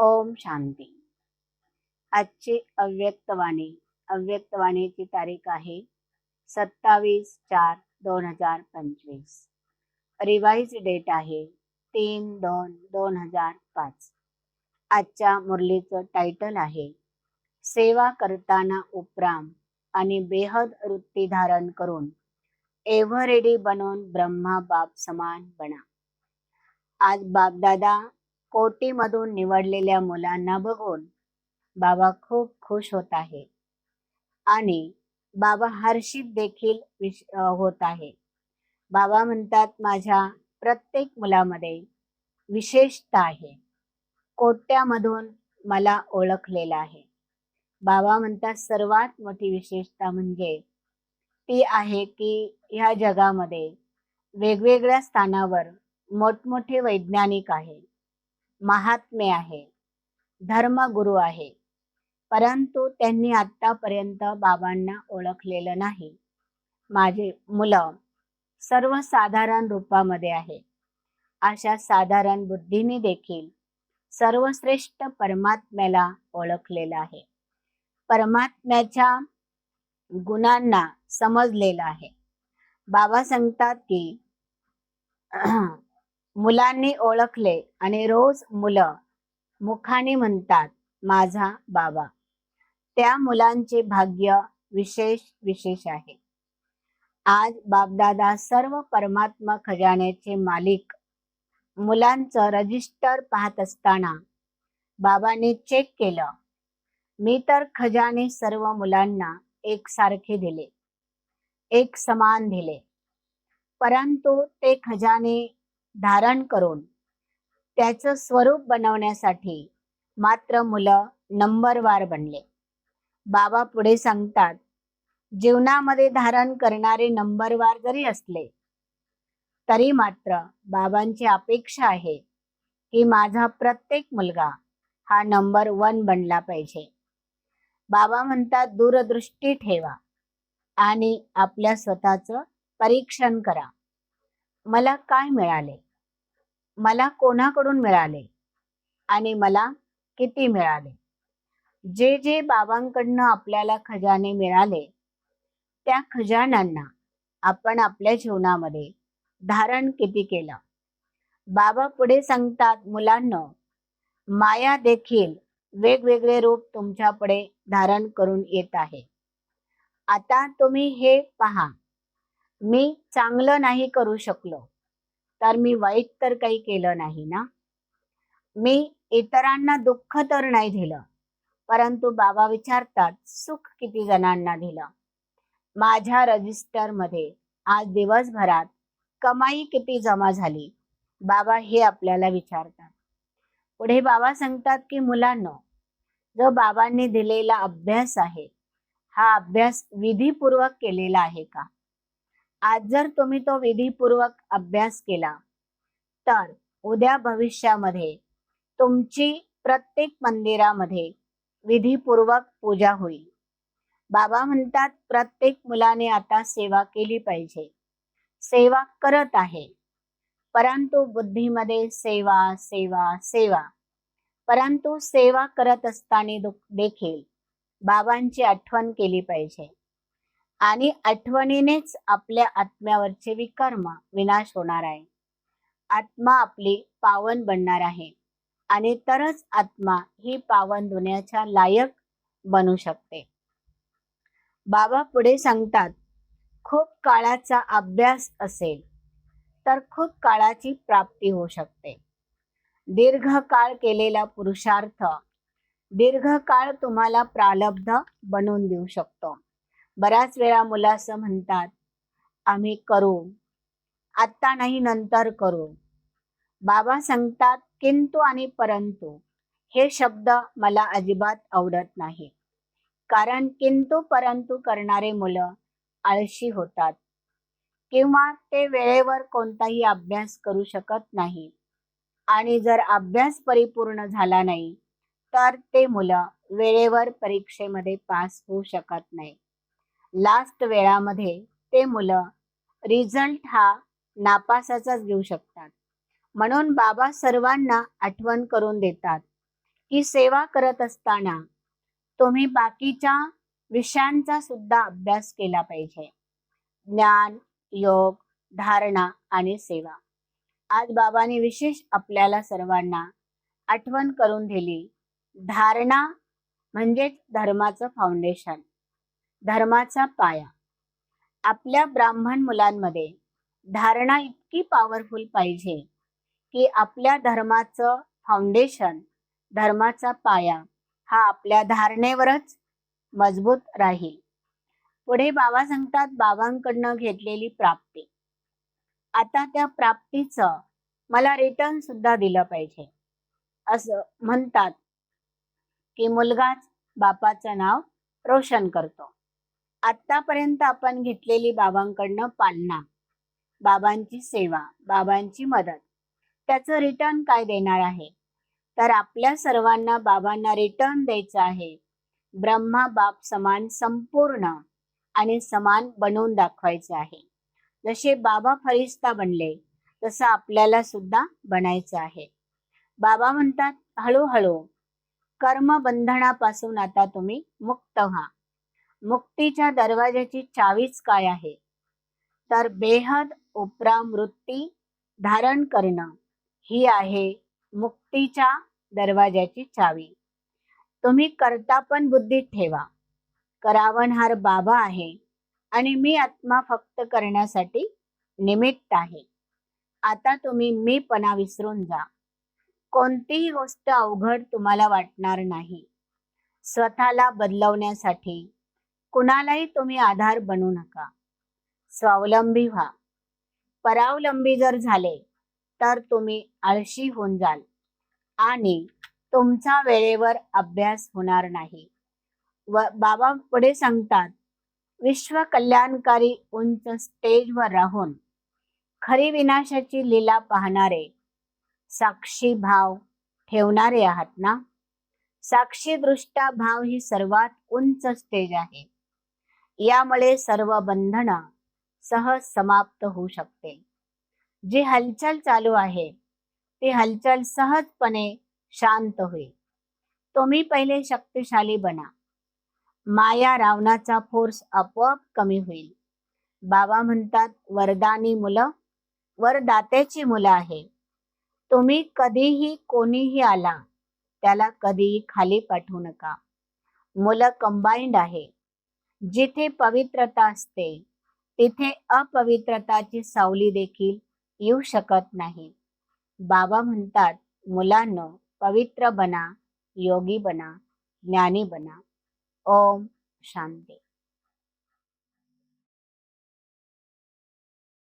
ओम शांती. आजची अव्यक्तवाणी अव्यक्तवाणीची तारीख आहे सत्तावीस चार दोन हजार पंचवीस. रिवाईज डेट आहे तीन दोन दोन हजार पाच. आजच्या मुरलीचं टायटल आहे सेवा करताना उपराम आणि बेहद वृत्ती धारण करून एव्हरेडी बनवून ब्रह्मा बाप समान बना. आज बापदादा कोटीमधून निवडलेल्या मुलांना बघून बाबा खूप खुश होत आहे. आणि बाबा हर्षित देखील विश होत आहे. बाबा म्हणतात माझ्या प्रत्येक मुलामध्ये विशेषता आहे. कोट्यामधून मला ओळखलेलं आहे. बाबा म्हणतात सर्वात मोठी विशेषता म्हणजे ती आहे की ह्या जगामध्ये वेगवेगळ्या स्थानावर मोठमोठे वैज्ञानिक आहे. महात्मे आहे धर्मगुरू आहे परंतु त्यांनी आतापर्यंत बाबांना ओळखलेलं नाही. माझे मुलं सर्वसाधारण रूपामध्ये आहे अशा साधारण बुद्धीने देखील सर्वश्रेष्ठ परमात्म्याला ओळखलेलं आहे. परमात्म्याच्या गुणांना समजलेलं आहे. बाबा सांगतात की मुलांनी ओळखले आणि रोज मुलं मुखाने म्हणतात माझा बाबा. त्या मुलांचे भाग्य विशेष विशेष आहे. आज बापदादा सर्व परमात्मा खजान्याचे मालिक मुलांचं रजिस्टर पाहत असताना बाबांनी चेक केलं. मी तर खजाने सर्व मुलांना एकसारखे दिले एक समान दिले. परंतु ते खजाने धारण करून त्याचं स्वरूप बनवण्यासाठी मात्र मुलं नंबरवार बनले. बाबा पुढे सांगतात जीवनामध्ये धारण करणारे नंबरवार जरी असले तरी मात्र बाबांची अपेक्षा आहे की माझा प्रत्येक मुलगा हा नंबर वन बनला पाहिजे. बाबा म्हणतात दूरदृष्टी ठेवा आणि आपल्या स्वतःचं परीक्षण करा. मला काय मिळाले? मला कोणाकडून मिळाले? आणि मला किती मिळाले? जे जे बाबांकडनं आपल्याला खजाने मिळाले त्या खजानांना आपण आपल्या जीवनामध्ये धारण किती केलं? बाबा पुढे सांगतात मुलांना माया देखील वेगवेगळे रूप तुमच्यापुढे धारण करून येत आहे. आता तुम्ही हे पहा. मी चांगलं नाही करू शकलो. तर मी वाईट तर काही केलं नाही ना? मी इतरांना दुःख तर नाही दिलं परंतु बाबा विचारतात सुख किती जणांना दिलं? माझ्या रजिस्टरमध्ये आज दिवसभरात कमाई किती जमा झाली? बाबा हे आपल्याला विचारतात. पुढे बाबा सांगतात की मुलांना जो बाबांनी दिलेला अभ्यास आहे हा अभ्यास विधीपूर्वक केलेला आहे का? आज जर तुम्ही तो विधीपूर्वक अभ्यास केला तर उद्या भविष्यामध्ये तुमची प्रत्येक मंदिरामध्ये विधीपूर्वक पूजा होईल. बाबा म्हणतात प्रत्येक मुलाने आता सेवा केली पाहिजे. सेवा करत आहे. परंतु बुद्धीमध्ये सेवा सेवा सेवा. परंतु सेवा करत असताना देखील बाबांची आठवण केली पाहिजे. आणि आठवणीनेच आपल्या आत्म्यावरचे विकर्म विनाश होणार आहे. आत्मा आपली पावन बनणार आहे आणि तरच आत्मा ही पावन धुण्याच्या लायक बनू शकते. बाबा पुढे सांगतात खूप काळाचा अभ्यास असेल तर खूप काळाची प्राप्ती होऊ शकते. दीर्घकाळ केलेला पुरुषार्थ दीर्घकाळ तुम्हाला प्रालब्ध बनवून देऊ शकतो. बऱ्याच वेळा मुलं असं म्हणतात आम्ही करू. आत्ता नाही नंतर करू. बाबा सांगतात किंतु आणि परंतु. हे शब्द मला अजिबात आवडत नाही. कारण किंतु परंतु करणारे मुलं आळशी होतात. किंवा ते वेळेवर कोणताही अभ्यास करू शकत नाही. आणि जर अभ्यास परिपूर्ण झाला नाही तर ते मुलं वेळेवर परीक्षेमध्ये पास होऊ शकत नाही. लास्ट वेळामध्ये ते मुलं रिझल्ट हा नापासाचाच घेऊ शकतात. म्हणून बाबा सर्वांना आठवण करून देतात की सेवा करत असताना तुम्ही बाकीच्या विषयांचा सुद्धा अभ्यास केला पाहिजे. ज्ञान योग धारणा आणि सेवा. आज बाबांनी विशेष आपल्याला सर्वांना आठवण करून दिली. धारणा म्हणजेच धर्माचं फाउंडेशन धर्माचा पाया. आपल्या ब्राह्मण मुलांमध्ये धारणा इतकी पॉवरफुल पाहिजे की आपल्या धर्माचं फाउंडेशन धर्माचा पाया हा आपल्या धारणेवरच मजबूत राहील. पुढे बाबा सांगतात बाबांकडनं घेतलेली प्राप्ती. आता त्या प्राप्तीचं मला रिटर्न सुद्धा दिलं पाहिजे. असं म्हणतात की मुलगाच बापाचं नाव रोशन करतो. आतापर्यंत आपण घेतलेली बाबांकडनं पालना बाबांची सेवा बाबांची मदत त्याचं रिटर्न काय देणार आहे? तर आपल्या सर्वांना बाबांना रिटर्न द्यायचं आहे. ब्रह्मा बाप समान संपूर्ण आणि समान बनवून दाखवायचे आहे. जसे बाबा फरिस्ता बनले तसं आपल्याला सुद्धा बनायचं आहे. बाबा म्हणतात हळूहळू कर्मबंधनापासून आता तुम्ही मुक्त व्हा. मुक्तीच्या दरवाजाची चावीच काय आहे? तर बेहद उपरामृत्ती धारण करणं ही आहे मुक्तीच्या दरवाजाची चावी. तुम्ही करता पण बुद्धीत ठेवा. करावणहार बाबा आहे आणि मी आत्मा फक्त करण्यासाठी निमित्त आहे. आता तुम्ही मीपणा विसरून जा. कोणतीही गोष्ट अवघड तुम्हाला वाटणार नाही. स्वतःला बदलवण्यासाठी कुणालाही तुम्ही आधार बनू नका. स्वावलंबी व्हा. परावलंबी जर झाले तर तुम्ही आळशी होऊन जाल आणि तुमचा वेळेवर अभ्यास होणार नाही. व बाबा पुढे सांगतात विश्व कल्याणकारी उंच स्टेजवर राहून खरी विनाशाची लीला पाहणारे साक्षी भाव ठेवणारे आहात ना? साक्षी दृष्टा भाव ही सर्वात उंच स्टेज आहे. यामुळे सर्व बंधन सहज समाप्त होऊ शकते. जी हलचल चालू आहे ती हलचल सहजपणे शांत होईल. तुम्ही पहिले शक्तिशाली बना. माया रावणाचा फोर्स आपोआप कमी होईल. बाबा म्हणतात वरदानी मुलं वरदात्याची मुलं आहे. तुम्ही कधीही कोणीही आला त्याला कधीही खाली पाठवू नका. मुलं कंबाईंड आहे. जिथे पवित्रता असते तिथे अपवित्रताची सावली देखील येऊ शकत नाही. बाबा म्हणतात मुलांनो पवित्र बना योगी बना ज्ञानी बना. ओम शांती.